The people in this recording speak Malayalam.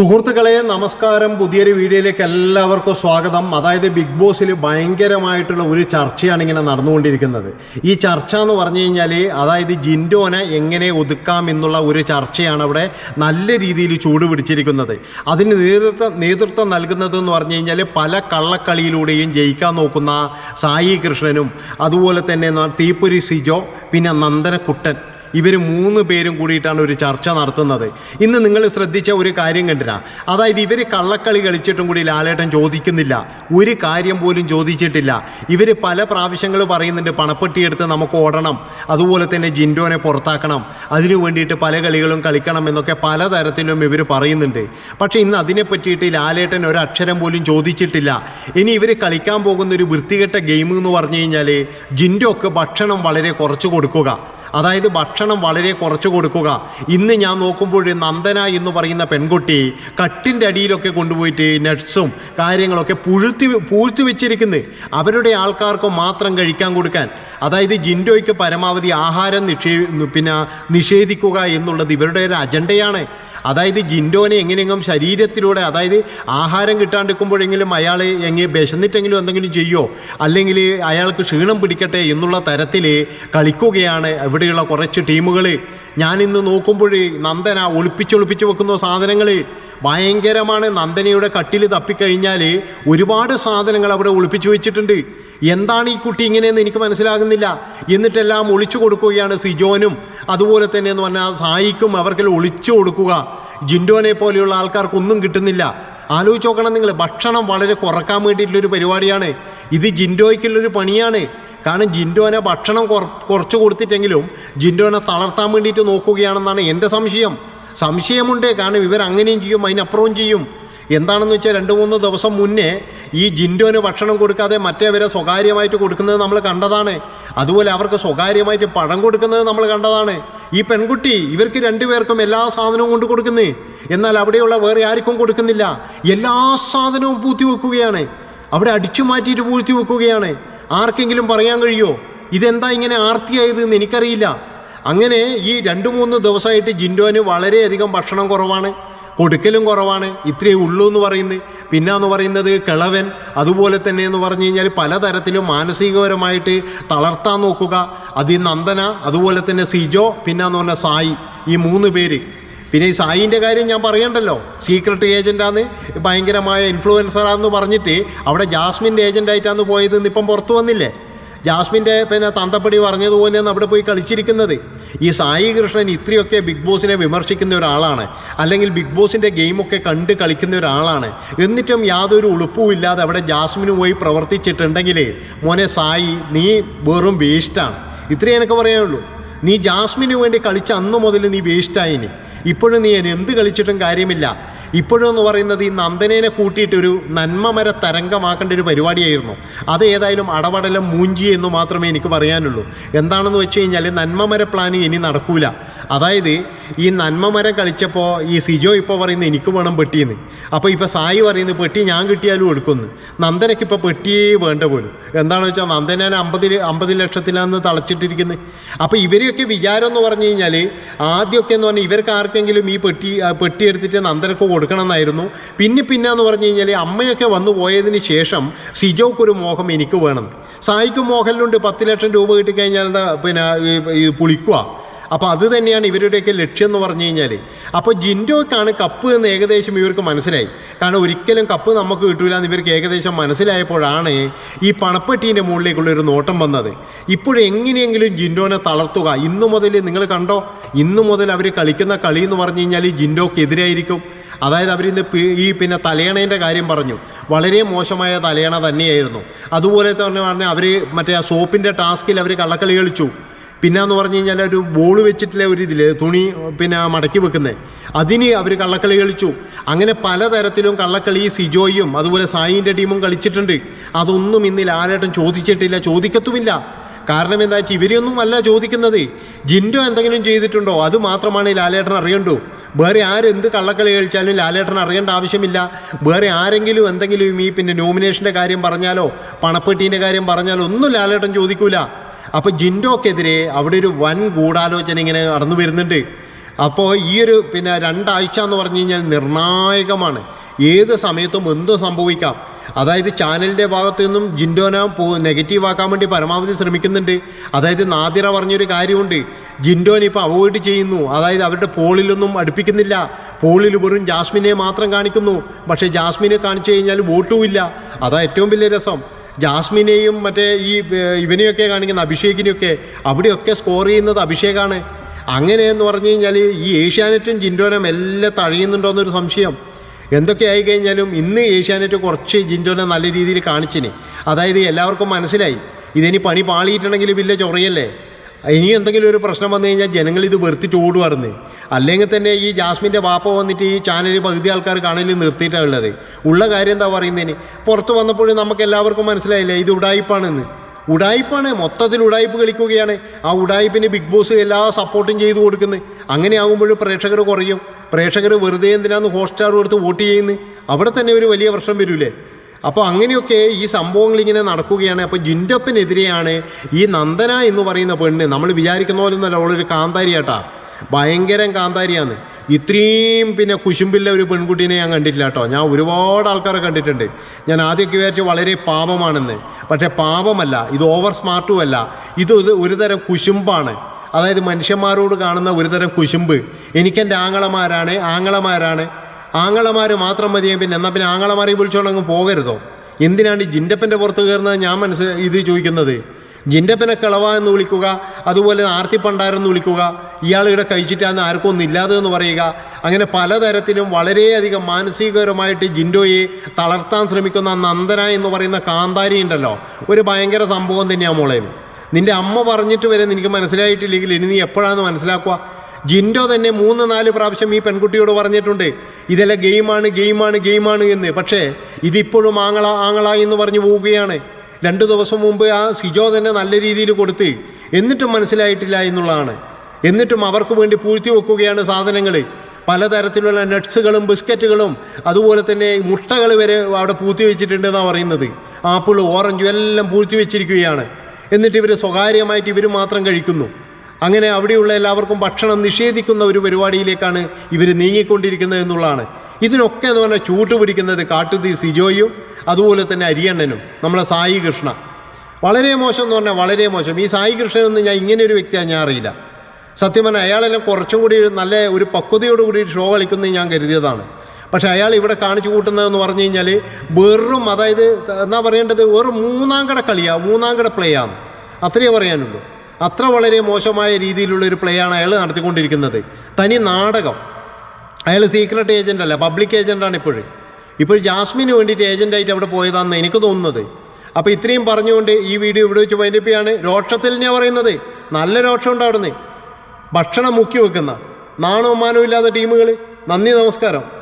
സുഹൃത്തുക്കളെ നമസ്കാരം. പുതിയൊരു വീഡിയോയിലേക്ക് എല്ലാവർക്കും സ്വാഗതം. അതായത് ബിഗ് ബോസിൽ ഭയങ്കരമായിട്ടുള്ള ഒരു ചർച്ചയാണ് ഇങ്ങനെ നടന്നുകൊണ്ടിരിക്കുന്നത്. ഈ ചർച്ച എന്ന് പറഞ്ഞു കഴിഞ്ഞാൽ അതായത് ജിൻഡോനെ എങ്ങനെ ഒതുക്കാം എന്നുള്ള ഒരു ചർച്ചയാണ് അവിടെ നല്ല രീതിയിൽ ചൂടുപിടിച്ചിരിക്കുന്നത് അതിന് നേതൃത്വം നേതൃത്വം നൽകുന്നത് എന്ന് പറഞ്ഞു കഴിഞ്ഞാൽ പല കള്ളക്കളിയിലൂടെയും ജയിക്കാൻ നോക്കുന്ന സായി കൃഷ്ണനും അതുപോലെ തന്നെ തീപ്പൊരി സിജോ പിന്നെ നന്ദനക്കുട്ടൻ. ഇവർ മൂന്ന് പേരും കൂടിയിട്ടാണ് ഒരു ചർച്ച നടത്തുന്നത്. ഇന്ന് നിങ്ങൾ ശ്രദ്ധിച്ച ഒരു കാര്യം കണ്ടില്ല അതായത് ഇവർ കള്ളക്കളി കളിച്ചിട്ടും കൂടി ലാലേട്ടൻ ചോദിക്കുന്നില്ല. ഒരു കാര്യം പോലും ചോദിച്ചിട്ടില്ല. ഇവർ പല പ്രാവശ്യങ്ങൾ പറയുന്നുണ്ട് പണപ്പെട്ടി എടുത്ത് നമുക്ക് ഓടണം. അതുപോലെ തന്നെ ജിൻഡോനെ പുറത്താക്കണം. അതിനു വേണ്ടിയിട്ട് പല കളികളും കളിക്കണം എന്നൊക്കെ പലതരത്തിലും ഇവർ പറയുന്നുണ്ട്. പക്ഷേ ഇന്ന് അതിനെ പറ്റിയിട്ട് ലാലേട്ടൻ ഒരക്ഷരം പോലും ചോദിച്ചിട്ടില്ല. ഇനി ഇവർ കളിക്കാൻ പോകുന്ന ഒരു വൃത്തികെട്ട ഗെയിം എന്ന് പറഞ്ഞു കഴിഞ്ഞാൽ ജിൻഡോക്ക് ഭക്ഷണം വളരെ കുറച്ച് കൊടുക്കുക. അതായത് ഭക്ഷണം വളരെ കുറച്ച് കൊടുക്കുക. ഇന്ന് ഞാൻ നോക്കുമ്പോൾ നന്ദന എന്ന് പറയുന്ന പെൺകുട്ടി കട്ടിന്റെ അടിയിലൊക്കെ കൊണ്ടുപോയിട്ട് നട്ട്സും കാര്യങ്ങളൊക്കെ പുഴുത്തി പൂഴ്ത്തി വെച്ചിരിക്കുന്നത് അവരുടെ ആൾക്കാർക്ക് മാത്രം കഴിക്കാൻ കൊടുക്കാൻ. അതായത് ജിൻഡോയ്ക്ക് പരമാവധി ആഹാരം നിക്ഷേ പിന്നെ നിഷേധിക്കുക എന്നുള്ളത് ഇവരുടെ ഒരു അജണ്ടയാണ്. അതായത് ജിൻഡോനെ എങ്ങനെയെങ്കിലും ശരീരത്തിലൂടെ അതായത് ആഹാരം കിട്ടാണ്ടിരിക്കുമ്പോഴെങ്കിലും അയാൾ എങ്ങനെ വിശന്നിട്ടെങ്കിലും എന്തെങ്കിലും ചെയ്യോ? അല്ലെങ്കിൽ അയാൾക്ക് ക്ഷീണം പിടിക്കട്ടെ എന്നുള്ള തരത്തിൽ കളിക്കുകയാണ് ഇവിടെയുള്ള കുറച്ച് ടീമുകൾ ഞാനിന്ന് നോക്കുമ്പോഴേ നന്ദന ഒളിപ്പിച്ചൊളിപ്പിച്ച് വെക്കുന്ന സാധനങ്ങൾ ഭയങ്കരമാണ്. നന്ദനയുടെ കട്ടിൽ തപ്പിക്കഴിഞ്ഞാൽ ഒരുപാട് സാധനങ്ങൾ അവിടെ ഒളിപ്പിച്ചു വെച്ചിട്ടുണ്ട്. എന്താണ് ഈ കുട്ടി ഇങ്ങനെയെന്ന് എനിക്ക് മനസ്സിലാകുന്നില്ല. എന്നിട്ടെല്ലാം ഒളിച്ചു കൊടുക്കുകയാണ് സിജോനും. അതുപോലെ തന്നെ എന്ന് പറഞ്ഞാൽ സായിക്കും അവർക്കെല്ലാം ഒളിച്ചു കൊടുക്കുക. ജിൻഡോനെ പോലെയുള്ള ആൾക്കാർക്കൊന്നും കിട്ടുന്നില്ല. ആലോചിച്ച് നോക്കണം നിങ്ങൾ. ഭക്ഷണം വളരെ കുറയ്ക്കാൻ വേണ്ടിയിട്ടുള്ളൊരു പരിപാടിയാണ്. ഇത് ജിൻഡോയ്ക്കുള്ളൊരു പണിയാണ്. കാരണം ജിൻഡോനെ ഭക്ഷണം കുറച്ച് കൊടുത്തിട്ടെങ്കിലും ജിൻഡോനെ തളർത്താൻ വേണ്ടിയിട്ട് നോക്കുകയാണെന്നാണ് എന്റെ സംശയം. സംശയമുണ്ട്. കാരണം ഇവർ അങ്ങനെയും ചെയ്യും അതിനപ്പുറവും ചെയ്യും. എന്താണെന്ന് വെച്ചാൽ രണ്ട് മൂന്ന് ദിവസം മുന്നേ ഈ ജിൻഡോന് ഭക്ഷണം കൊടുക്കാതെ മറ്റേവരെ സ്വകാര്യമായിട്ട് കൊടുക്കുന്നത് നമ്മൾ കണ്ടതാണ്. അതുപോലെ അവർക്ക് സ്വകാര്യമായിട്ട് പഴം കൊടുക്കുന്നത് നമ്മൾ കണ്ടതാണ്. ഈ പെൺകുട്ടി ഇവർക്ക് രണ്ടുപേർക്കും എല്ലാ സാധനവും കൊണ്ട് കൊടുക്കുന്നേ. എന്നാൽ അവിടെയുള്ള വേറെ ആർക്കും കൊടുക്കുന്നില്ല. എല്ലാ സാധനവും പൂത്തി വെക്കുകയാണ്. അവിടെ അടിച്ചു മാറ്റിയിട്ട് പൂഴ്ത്തി വെക്കുകയാണ്. ആർക്കെങ്കിലും പറയാൻ കഴിയുമോ ഇതെന്താ ഇങ്ങനെ ആർത്തിയായത് എന്ന് എനിക്കറിയില്ല. അങ്ങനെ ഈ രണ്ട് മൂന്ന് ദിവസമായിട്ട് ജിൻഡോന് വളരെയധികം ഭക്ഷണം കുറവാണ് കൊടുക്കലും കുറവാണ് ഇത്രയേ ഉള്ളൂ എന്ന് പറയുന്നത്. പിന്നെ എന്ന് പറയുന്നത് കിളവൻ അതുപോലെ തന്നെ എന്ന് പറഞ്ഞു കഴിഞ്ഞാൽ പലതരത്തിലും മാനസികപരമായിട്ട് തളർത്താൻ നോക്കുക. അതിൽ നന്ദന അതുപോലെ തന്നെ സിജോ പിന്നെ എന്ന് പറഞ്ഞാൽ സായി ഈ മൂന്ന് പേര്. പിന്നെ ഈ സായിന്റെ കാര്യം ഞാൻ പറയണ്ടല്ലോ. സീക്രട്ട് ഏജന്റാന്ന് ഭയങ്കരമായ ഇൻഫ്ലുവൻസറാന്ന് പറഞ്ഞിട്ട് അവിടെ ജാസ്മിന്റെ ഏജന്റായിട്ടാണ് പോയത് ഇപ്പം പുറത്തു വന്നില്ലേ? ജാസ്മിന്റെ പിന്നെ തന്തപ്പടി പറഞ്ഞതുപോലെയാണ് അവിടെ പോയി കളിച്ചിരിക്കുന്നത്. ഈ സായി കൃഷ്ണൻ ഇത്രയൊക്കെ ബിഗ് ബോസിനെ വിമർശിക്കുന്ന ഒരാളാണ്. അല്ലെങ്കിൽ ബിഗ് ബോസിന്റെ ഗെയിമൊക്കെ കണ്ട് കളിക്കുന്ന ഒരാളാണ്. എന്നിട്ടും യാതൊരു ഉളുപ്പും ഇല്ലാതെ അവിടെ ജാസ്മിന് പോയി പ്രവർത്തിച്ചിട്ടുണ്ടെങ്കിൽ മോനെ സായി നീ വെറും വേസ്റ്റാണ് ഇത്രയേ എനിക്ക് പറയാനുള്ളൂ. നീ ജാസ്മിന് വേണ്ടി കളിച്ച അന്ന് മുതൽ നീ വേസ്റ്റായിന് ഇപ്പോഴും നീ എന്ത് കളിച്ചിട്ടും കാര്യമില്ല. ഇപ്പോഴും എന്ന് പറയുന്നത് ഈ നന്ദനേനെ കൂട്ടിയിട്ടൊരു നന്മമര തരംഗമാക്കേണ്ട ഒരു പരിപാടിയായിരുന്നു. അത് ഏതായാലും അടവടലം മൂഞ്ചി എന്ന് മാത്രമേ എനിക്ക് പറയാനുള്ളൂ. എന്താണെന്ന് വെച്ച് കഴിഞ്ഞാൽ നന്മമര പ്ലാനിങ് ഇനി നടക്കൂല. അതായത് ഈ നന്മമരം കളിച്ചപ്പോൾ ഈ സിജോ ഇപ്പോൾ പറയുന്നത് എനിക്ക് വേണം പെട്ടിയെന്ന് അപ്പോൾ ഇപ്പോൾ സായി പറയുന്നത് പെട്ടി ഞാൻ കിട്ടിയാലും എടുക്കുന്നു. നന്ദനയ്ക്ക് ഇപ്പോൾ പെട്ടിയേ വേണ്ട പോലും. എന്താണെന്ന് വെച്ചാൽ നന്ദനെ അമ്പതിൽ അമ്പത് ലക്ഷത്തിലാണ് തളച്ചിട്ടിരിക്കുന്നത് അപ്പോൾ ഇവരെയൊക്കെ വിചാരം എന്ന് പറഞ്ഞു കഴിഞ്ഞാൽ ആദ്യമൊക്കെ എന്ന് പറഞ്ഞാൽ ഇവർക്ക് ആർക്കെങ്കിലും ഈ പെട്ടി പെട്ടി എടുത്തിട്ട് നന്ദനക്ക് കൊടുക്കണം എന്നായിരുന്നു പിന്നെ പിന്നെ എന്ന് പറഞ്ഞു കഴിഞ്ഞാൽ അമ്മയൊക്കെ വന്നു പോയതിന് ശേഷം സിജോക്കൊരു മോഹം എനിക്ക് വേണം. സായിക്കും മോഹനിലുണ്ട് പത്ത് ലക്ഷം രൂപ കിട്ടിക്കഴിഞ്ഞാൽ പിന്നെ ഈ- പുളിക്കുക അപ്പോൾ അത് തന്നെയാണ് ഇവരുടെയൊക്കെ ലക്ഷ്യം എന്ന് പറഞ്ഞു കഴിഞ്ഞാൽ അപ്പോൾ ജിൻഡോയ്ക്കാണ് കപ്പ് എന്ന് ഏകദേശം ഇവർക്ക് മനസ്സിലായി. കാരണം ഒരിക്കലും കപ്പ് നമുക്ക് കിട്ടൂല എന്ന് ഇവർക്ക് ഏകദേശം മനസ്സിലായപ്പോഴാണ് ഈ പണപ്പെട്ടീന്റെ മുകളിലേക്കുള്ള ഒരു നോട്ടം വന്നത്. ഇപ്പോഴെങ്ങനെയെങ്കിലും ജിൻഡോനെ തളർത്തുക. ഇന്നു മുതൽ നിങ്ങൾ കണ്ടോ? ഇന്നു മുതൽ അവർ കളിക്കുന്ന കളി എന്ന് പറഞ്ഞു കഴിഞ്ഞാൽ ജിൻഡോക്കെതിരായിരിക്കും. അതായത് അവരിന്ന് ഈ പിന്നെ തലയണേന്റെ കാര്യം പറഞ്ഞു. വളരെ മോശമായ തലയണ തന്നെയായിരുന്നു. അതുപോലെ തന്നെ പറഞ്ഞാൽ അവർ മറ്റേ ആ സോപ്പിന്റെ ടാസ്കിൽ അവർ കള്ളക്കളി കളിച്ചു. പിന്നെ എന്ന് പറഞ്ഞു കഴിഞ്ഞാൽ ഒരു ബോൾ വെച്ചിട്ടുള്ള ഒരു ഇതിൽ തുണി പിന്നെ മടക്കി വെക്കുന്നത് അതിന് അവർ കള്ളക്കളി കളിച്ചു. അങ്ങനെ പലതരത്തിലും കള്ളക്കളി സിജോയും അതുപോലെ സായിന്റെ ടീമും കളിച്ചിട്ടുണ്ട്. അതൊന്നും ഇന്നിൽ ആരായിട്ടും ചോദിച്ചിട്ടില്ല ചോദിക്കത്തുമില്ല. കാരണം എന്താ വെച്ചാൽ ഇവരെയൊന്നും അല്ല ചോദിക്കുന്നത്. ജിൻഡോ എന്തെങ്കിലും ചെയ്തിട്ടുണ്ടോ? അത് മാത്രമാണ് ലാലേട്ടൻ അറിയണ്ടു. വേറെ ആരെന്ത് കള്ളക്കളി കളിച്ചാലും ലാലേട്ടൻ അറിയേണ്ട ആവശ്യമില്ല. വേറെ ആരെങ്കിലും എന്തെങ്കിലും ഈ പിന്നെ നോമിനേഷന്റെ കാര്യം പറഞ്ഞാലോ പണപ്പെട്ടീന്റെ കാര്യം പറഞ്ഞാലോ ഒന്നും ലാലേട്ടൻ ചോദിക്കൂല. അപ്പോൾ ജിൻഡോക്കെതിരെ അവിടെ ഒരു വൻ ഗൂഢാലോചന ഇങ്ങനെ നടന്നു വരുന്നുണ്ട്. അപ്പോൾ ഈ ഒരു പിന്നെ രണ്ടാഴ്ച എന്ന് പറഞ്ഞു കഴിഞ്ഞാൽ നിർണായകമാണ്. ഏത് സമയത്തും എന്തും സംഭവിക്കാം. അതായത് ചാനലിന്റെ ഭാഗത്തു നിന്നും ജിൻഡോനെ പോ നെഗറ്റീവ് ആക്കാൻ വേണ്ടി പരമാവധി ശ്രമിക്കുന്നുണ്ട്. അതായത് നാദിറ പറഞ്ഞൊരു കാര്യമുണ്ട്. ജിൻഡോനെ ഇപ്പോൾ അവോയ്ഡ് ചെയ്യുന്നു. അതായത് അവരുടെ പോളിലൊന്നും അടുപ്പിക്കുന്നില്ല. പോളിൽ വെറും ജാസ്മിനെ മാത്രം കാണിക്കുന്നു. പക്ഷേ ജാസ്മിനെ കാണിച്ചു കഴിഞ്ഞാൽ വോട്ടും ഇല്ല. അതാ ഏറ്റവും വലിയ രസം. ജാസ്മിനെയും മറ്റേ ഈ ഇവനെയൊക്കെ കാണിക്കുന്ന അഭിഷേകിനെയൊക്കെ അവിടെയൊക്കെ സ്കോർ ചെയ്യുന്നത് അഭിഷേകാണ്. അങ്ങനെ എന്ന് പറഞ്ഞു കഴിഞ്ഞാൽ ഈ ഏഷ്യാനെറ്റും ജിൻഡോനും എല്ലാം തഴയുന്നുണ്ടോ എന്നൊരു സംശയം. എന്തൊക്കെ ആയി കഴിഞ്ഞാലും ഇന്ന് ഏഷ്യാനെറ്റ് കുറച്ച് ജിൻഡോനെ നല്ല രീതിയിൽ കാണിച്ചിന്. അതായത് എല്ലാവർക്കും മനസ്സിലായി. ഇതിനി പണി പാളിയിട്ടുണ്ടെങ്കിൽ വലിയ ചൊറയല്ലേ? ഇനി എന്തെങ്കിലും ഒരു പ്രശ്നം വന്നു കഴിഞ്ഞാൽ ജനങ്ങൾ ഇത് വെറുത്തിട്ട് ഓടുവായിരുന്നു അല്ലെങ്കിൽ തന്നെ ഈ ജാസ്മിന്റെ വാപ്പ വന്നിട്ട് ഈ ചാനൽ പകുതി ആൾക്കാർ കാണലിൽ നിർത്തിയിട്ടാണ് ഉള്ളത്. ഉള്ള കാര്യം എന്താ പറയുന്നതിന്? പുറത്ത് വന്നപ്പോഴും നമുക്ക് എല്ലാവർക്കും മനസ്സിലായില്ല? ഇത് ഉടായിപ്പാണെന്ന്. ഉടായിപ്പാണ്. മൊത്തത്തിൽ ഉടായിപ്പ് കളിക്കുകയാണ്. ആ ഉടായിപ്പിന് ബിഗ് ബോസ് എല്ലാ സപ്പോർട്ടും ചെയ്തു കൊടുക്കുന്നത് അങ്ങനെ ആകുമ്പോഴും പ്രേക്ഷകർ കുറയും. പ്രേക്ഷകർ വെറുതെ എന്തിനാന്ന് ഹോട്ട്സ്റ്റാർ കൊടുത്ത് വോട്ട് ചെയ്യുന്നത് അവിടെ തന്നെ ഒരു വലിയ പ്രശ്നം വരൂലേ? അപ്പോൾ അങ്ങനെയൊക്കെ ഈ സംഭവങ്ങൾ ഇങ്ങനെ നടക്കുകയാണ്. അപ്പോൾ ജിൻഡപ്പിനെതിരെയാണ് ഈ നന്ദന എന്ന് പറയുന്ന പെണ്ണ്. നമ്മൾ വിചാരിക്കുന്ന പോലെ ഒന്നല്ല അവളൊരു കാന്താരിയാട്ടാ. ഭയങ്കരം കാന്താരിയാണ്. ഇത്രയും പിന്നെ കുശുമ്പില്ല ഒരു പെൺകുട്ടീനെ ഞാൻ കണ്ടിട്ടില്ല കേട്ടോ. ഞാൻ ഒരുപാട് ആൾക്കാരെ കണ്ടിട്ടുണ്ട്. ഞാൻ ആദ്യമൊക്കെ വിചാരിച്ചു വളരെ പാപമാണെന്ന്. പക്ഷേ പാപമല്ല ഇത് ഓവർ സ്മാർട്ടും അല്ല. ഇത് ഇത് ഒരു തരം കുശുമ്പാണ്. അതായത് മനുഷ്യന്മാരോട് കാണുന്ന ഒരുതരം കുശുമ്പ്. എനിക്കെന്റെ ആങ്ങളമാരാണ് ആങ്ങളമാരാണ്. ആങ്ങളമാർ മാത്രം മതിയെ പിന്നെ എന്നാൽ പിന്നെ ആങ്ങളമാരെ വിളിച്ചോണ്ട് അങ്ങ് പോകരുതോ? എന്തിനാണ് ഈ ജിൻഡപ്പന്റെ പുറത്ത് കയറുന്നത് ഞാൻ മനസ്സിൽ ഇത് ചോദിക്കുന്നത്? ജിൻഡപ്പനെ കിളവ എന്ന് വിളിക്കുക അതുപോലെ ആർത്തി പണ്ടാരെന്ന് വിളിക്കുക ഇയാൾ ഇവിടെ കഴിച്ചിട്ടാന്ന് ആർക്കും ഒന്നും ഇല്ലാതെ എന്ന് പറയുക അങ്ങനെ പലതരത്തിലും വളരെയധികം മാനസികപരമായിട്ട് ജിൻഡോയെ തളർത്താൻ ശ്രമിക്കുന്ന നന്ദന എന്ന് പറയുന്ന കാന്താരി ഉണ്ടല്ലോ ഒരു ഭയങ്കര സംഭവം തന്നെയാണ് മോളേന് നിന്റെ അമ്മ പറഞ്ഞിട്ട് വരെ നിനക്ക് മനസ്സിലായിട്ടില്ലെങ്കിൽ ഇനി നീ എപ്പോഴാണെന്ന് മനസ്സിലാക്കുക? ജിൻഡോ തന്നെ മൂന്ന് നാല് പ്രാവശ്യം ഈ പെൺകുട്ടിയോട് പറഞ്ഞിട്ടുണ്ട് ഇതെല്ലാം ഗെയിമാണ് ഗെയിമാണ് ഗെയിമാണ് എന്ന്. പക്ഷേ ഇതിപ്പോഴും ആങ്ങള ആങ്ങള എന്ന് പറഞ്ഞു പോവുകയാണ്. രണ്ട് ദിവസം മുമ്പ് ആ സിജോ തന്നെ നല്ല രീതിയിൽ കൊടുത്ത് എന്നിട്ടും മനസ്സിലായിട്ടില്ല എന്നുള്ളതാണ്. എന്നിട്ടും അവർക്ക് വേണ്ടി പൂഴ്ത്തി വെക്കുകയാണ് സാധനങ്ങൾ. പലതരത്തിലുള്ള നട്ട്സുകളും ബിസ്ക്കറ്റുകളും അതുപോലെ തന്നെ മുട്ടകൾ വരെ അവിടെ പൂഴ്ത്തി വെച്ചിട്ടുണ്ടെന്നാണ് പറയുന്നത്. ആപ്പിൾ ഓറഞ്ചും എല്ലാം പൂഴ്ത്തി വെച്ചിരിക്കുകയാണ്. എന്നിട്ട് ഇവർ സ്വകാര്യമായിട്ട് ഇവർ മാത്രം കഴിക്കുന്നു. അങ്ങനെ അവിടെയുള്ള എല്ലാവർക്കും ഭക്ഷണം നിഷേധിക്കുന്ന ഒരു പരിപാടിയിലേക്കാണ് ഇവർ നീങ്ങിക്കൊണ്ടിരിക്കുന്നത് എന്നുള്ളതാണ്. ഇതിനൊക്കെ എന്ന് പറഞ്ഞാൽ ചൂട്ടുപിടിക്കുന്നത് കാട്ടുതീ സിജോയും അതുപോലെ തന്നെ അരിയണ്ണനും നമ്മളെ സായി കൃഷ്ണ. വളരെ മോശം എന്ന് പറഞ്ഞാൽ വളരെ മോശം. ഈ സായി കൃഷ്ണനൊന്നും ഞാൻ ഇങ്ങനെ ഒരു വ്യക്തിയാണ് ഞാൻ അറിയില്ല. സത്യം പറഞ്ഞാൽ അയാളെല്ലാം കുറച്ചും കൂടി നല്ല ഒരു പക്വതയോട് കൂടി ഷോ കളിക്കുന്നത് ഞാൻ കരുതിയതാണ്. പക്ഷേ അയാൾ ഇവിടെ കാണിച്ചു കൂട്ടുന്നതെന്ന് പറഞ്ഞു കഴിഞ്ഞാൽ വെറും അതായത് എന്താ പറയേണ്ടത് വെറും മൂന്നാം കട കളിയാണ് മൂന്നാം കട പ്ലേ ആണ്. അത്രയേ പറയാനുള്ളൂ. അത്ര വളരെ മോശമായ രീതിയിലുള്ള ഒരു പ്ലേ ആണ് അയാൾ നടത്തിക്കൊണ്ടിരിക്കുന്നത്. തനി നാടകം. അയാൾ സീക്രട്ട് ഏജന്റ് അല്ല പബ്ലിക് ഏജന്റാണ് ഇപ്പോഴും. ഇപ്പോൾ ജാസ്മിന് വേണ്ടിയിട്ട് ഏജന്റായിട്ട് അവിടെ പോയതാണെന്ന് എനിക്ക് തോന്നുന്നത്. അപ്പോൾ ഇത്രയും പറഞ്ഞുകൊണ്ട് ഈ വീഡിയോ ഇവിടെ വെച്ച് വൈൻഡപ്പിയാണ് രോക്ഷത്തിൽ ഞാൻ പറയുന്നത്. നല്ല രോക്ഷമുണ്ട് അവിടുന്ന് ഭക്ഷണം മുക്കി വെക്കുന്ന. നാണോ മാനോ ഇല്ലാത്ത ടീമുകൾ നന്ദി നമസ്കാരം.